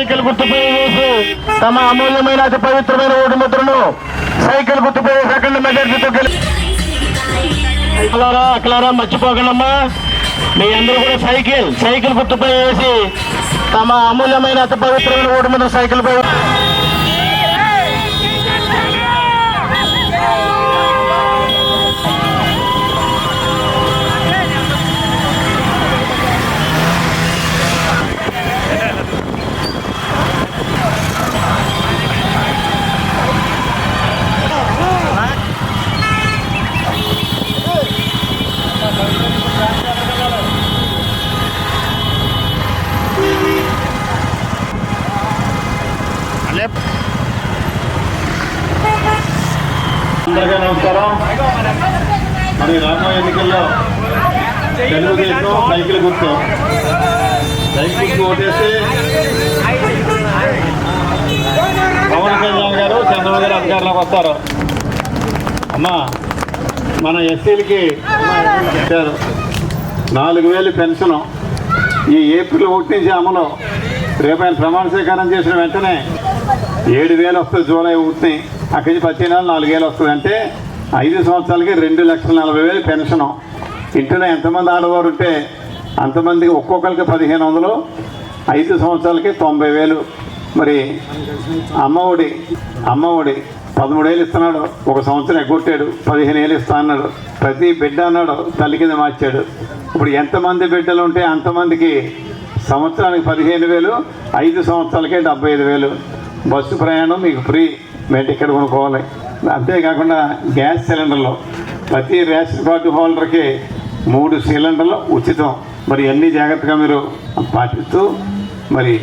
Cycle గుర్తుపై వేసి తమ అమూల్యమైన అతి పవిత్రమైన ఓటు ముద్రను సైకిల్ గుర్తుపై సెకండ్ మెజార్టీతో అక్కలారా అక్కలారా మర్చిపోకండమ్మా. మీ అందరూ కూడా సైకిల్ సైకిల్ గుర్తుపై వేసి తమ అమూల్యమైన అతి పవిత్రమైన ఓటు ముద్ర సైకిల్ పై అందరికీ నమస్కారం. మరి రాబోయే ఎన్నికల్లో తెలుగుదేశం సైకిల్ గుర్తు. సైకిల్ గుర్తు ఓటేసి పవన్ కళ్యాణ్ గారు చంద్రబాబు గారు అధికారంలోకి వస్తారు. అమ్మా మన ఎస్సీలకి ఇచ్చారు. నాలుగు వేలు పెన్షను. ఈ ఏప్రిల్ ఒకటి నుంచి అమలు. రేపు ఆయన ప్రమాణ స్వీకారం చేసిన వెంటనే ఏడు వేలు వస్తుంది జూలై ఒకటి అక్కడి నుంచి ప్రతి నెల నాలుగు వేలు వస్తుంది అంటే ఐదు సంవత్సరాలకి రెండు లక్షల నలభై వేలు పెన్షను. ఇంటిలో ఎంతమంది ఆడవారు ఉంటే అంతమందికి ఒక్కొక్కరికి పదిహేను వందలు ఐదు సంవత్సరాలకి తొంభై వేలు. మరి అమ్మఒడి అమ్మఒడి పదమూడేళ్ళు ఇస్తున్నాడు ఒక సంవత్సరం ఎగ్గొట్టాడు పదిహేను ఏళ్ళు ఇస్తా అన్నాడు. ప్రతి బిడ్డ అన్నాడు తల్లి కింద మార్చాడు. ఇప్పుడు ఎంతమంది బిడ్డలు ఉంటే అంతమందికి సంవత్సరానికి పదిహేను వేలు ఐదు సంవత్సరాలకే డెబ్బై ఐదు వేలు. బస్సు ప్రయాణం మీకు ఫ్రీ. మేము టికెట్ కొనుక్కోవాలి. అంతేకాకుండా గ్యాస్ సిలిండర్లు. ప్రతి రేషన్ కార్డు హోల్డర్కి మూడు సిలిండర్లు ఉచితం. మరి అన్ని జాగ్రత్తగా మీరు పాటిస్తూ మరి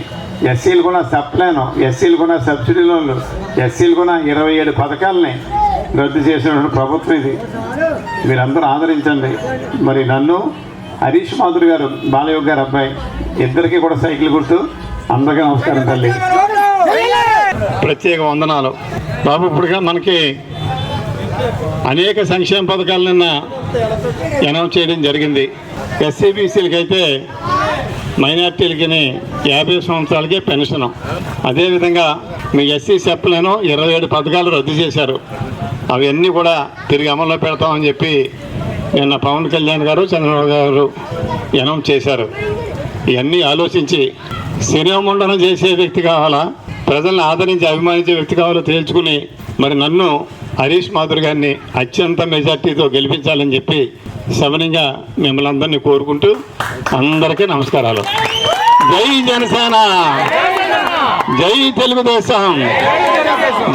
ఎస్సీలు కూడా సప్లైను ఎస్సీలు కూడా సబ్సిడీ లోన్లు ఎస్సీలు కూడా ఇరవై ఏడు పథకాలని రద్దు చేసినటువంటి ప్రభుత్వం ఇది. మీరందరూ ఆదరించండి. మరి నన్ను హరీష్ మాధురి గారు బాలయోగ్ గారు అబ్బాయి ఇద్దరికీ కూడా సైకిల్ గుర్తు. అందరికీ నమస్కారం తల్లి. ప్రత్యేక వందనాలు. బాబు ఇప్పుడుగా మనకి అనేక సంక్షేమ పథకాలు నిన్న అనౌన్స్ చేయడం జరిగింది. ఎస్సీబీసీలకైతే అయితే మైనార్టీలకి యాభై సంవత్సరాలకే పెన్షన్. అదేవిధంగా మీ ఎస్సీ సెప్లను ఇరవై ఏడు పథకాలు రద్దు చేశారు. అవన్నీ కూడా తిరిగి అమల్లో పెడతామని చెప్పి నిన్న పవన్ కళ్యాణ్ గారు చంద్రబాబు గారు అనౌన్స్ చేశారు. ఇవన్నీ ఆలోచించి శిరోముండనం చేసే వ్యక్తి కావాలా? ప్రజల్ని ఆదరించి అభిమానించే వ్యక్తి కావాలో తేల్చుకుని మరి నన్ను హరీష్ మాధుర్ గారిని అత్యంత మెజార్టీతో గెలిపించాలని చెప్పి శవనంగా మిమ్మల్ని అందరినీ కోరుకుంటూ అందరికీ నమస్కారాలు. జై జనసేన! జై తెలుగుదేశం!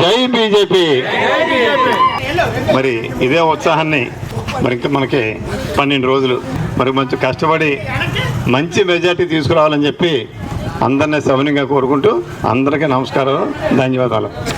జై బీజేపీ! మరి ఇదే ఉత్సాహాన్ని మరి ఇంకా మనకి పన్నెండు రోజులు మరి మంచి కష్టపడి మంచి మెజార్టీ తీసుకురావాలని చెప్పి అందరినీ సవనంగా కోరుకుంటూ అందరికీ నమస్కారం ధన్యవాదాలు.